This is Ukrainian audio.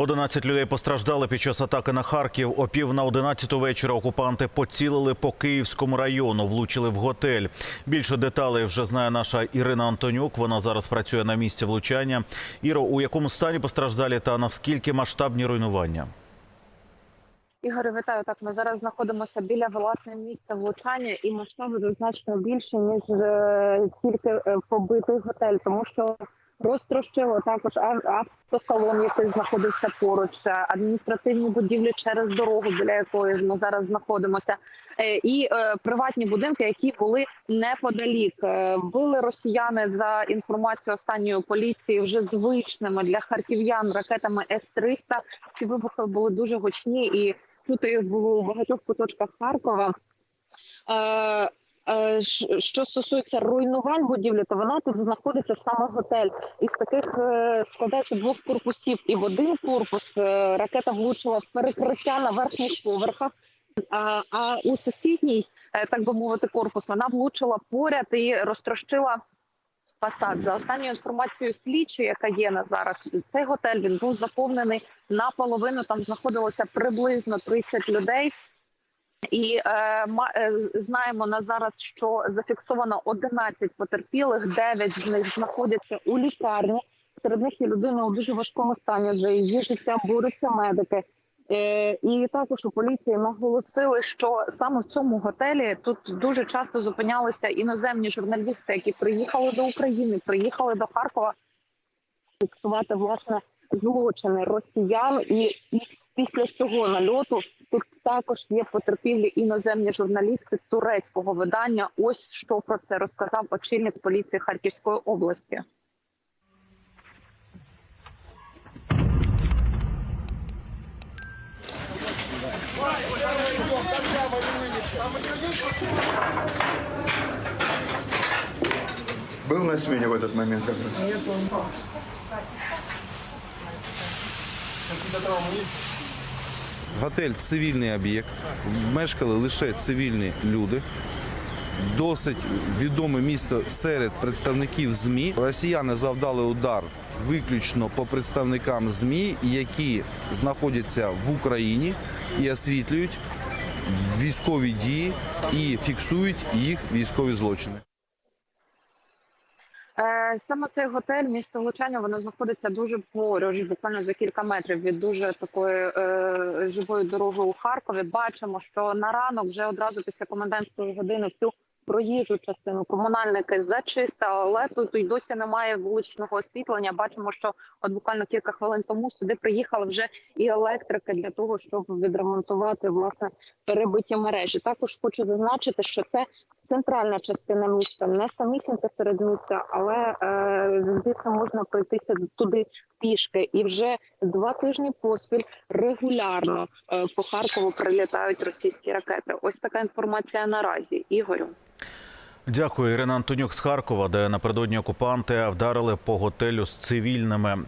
11 людей постраждали під час атаки на Харків. О пів на 11 вечора окупанти поцілили по Київському району, влучили в готель. Більше деталей вже знає наша Ірина Антонюк. Вона зараз працює на місці влучання. Іро, у якому стані постраждалі та наскільки масштабні руйнування? Ігоре, вітаю. Так, ми зараз знаходимося біля власне місця влучання, і масштаби значно більше ніж е, тільки е, побитий готель, тому що розтрощило також ав- автосалон, який знаходився поруч, е, адміністративні будівлі через дорогу, біля якої ми зараз знаходимося, е, і е, приватні будинки, які були неподалік. Били росіяни за інформацією останньої поліції вже звичними для харків'ян ракетами С-300. Ці вибухи були дуже гучні і чути їх було у багатьох куточках Харкова. Е, Що стосується руйнувань будівлі, то вона тут знаходиться саме готель. Із таких е, складається двох корпусів, і в один корпус е, ракета влучила в перекриття на верхніх поверхах. А, а у сусідній, так би мовити, корпус вона влучила поряд і розтрощила фасад. За останньою інформацією слідчої, яка є на зараз, цей готель він був заповнений наполовину. Там знаходилося приблизно 30 людей. І е, е, знаємо на зараз, що зафіксовано 11 потерпілих, 9 з них знаходяться у лікарні. Серед них є людина у дуже важкому стані. За її життя борються медики. Е, і також у поліції наголосили, що саме в цьому готелі тут дуже часто зупинялися іноземні журналісти, які приїхали до України, приїхали до Харкова фіксувати власне злочини росіян. І, і після цього нальоту тут також є потерпілі іноземні журналісти турецького видання. Ось що про це розказав очільник поліції Харківської області. Был на смене в этот момент как раз? Готель цивільний об'єкт, мешкали лише цивільні люди. Досить відоме місто серед представників ЗМІ. Росіяни завдали удар виключно по представникам ЗМІ, які знаходяться в Україні і освітлюють військові дії і фіксують їх військові злочини. Е, Саме цей готель, місто влучання, воно знаходиться дуже поруч, буквально за кілька метрів від дуже такої е, живої дороги у Харкові. Бачимо, що на ранок вже одразу після комендантської години всю проїжджу частину комунальники зачистили, але тут і досі немає вуличного освітлення. Бачимо, що от буквально кілька хвилин тому сюди приїхали вже і електрики для того, щоб відремонтувати власне перебиті мережі. Також хочу зазначити, що це центральна частина міста, не самісінька серед міста, але е, звідси можна пройтися туди пішки. І вже два тижні поспіль регулярно е, по Харкову прилітають російські ракети. Ось така інформація наразі. Ігорю. Дякую, Ірина Антонюк з Харкова, де напередодні окупанти вдарили по готелю з цивільними.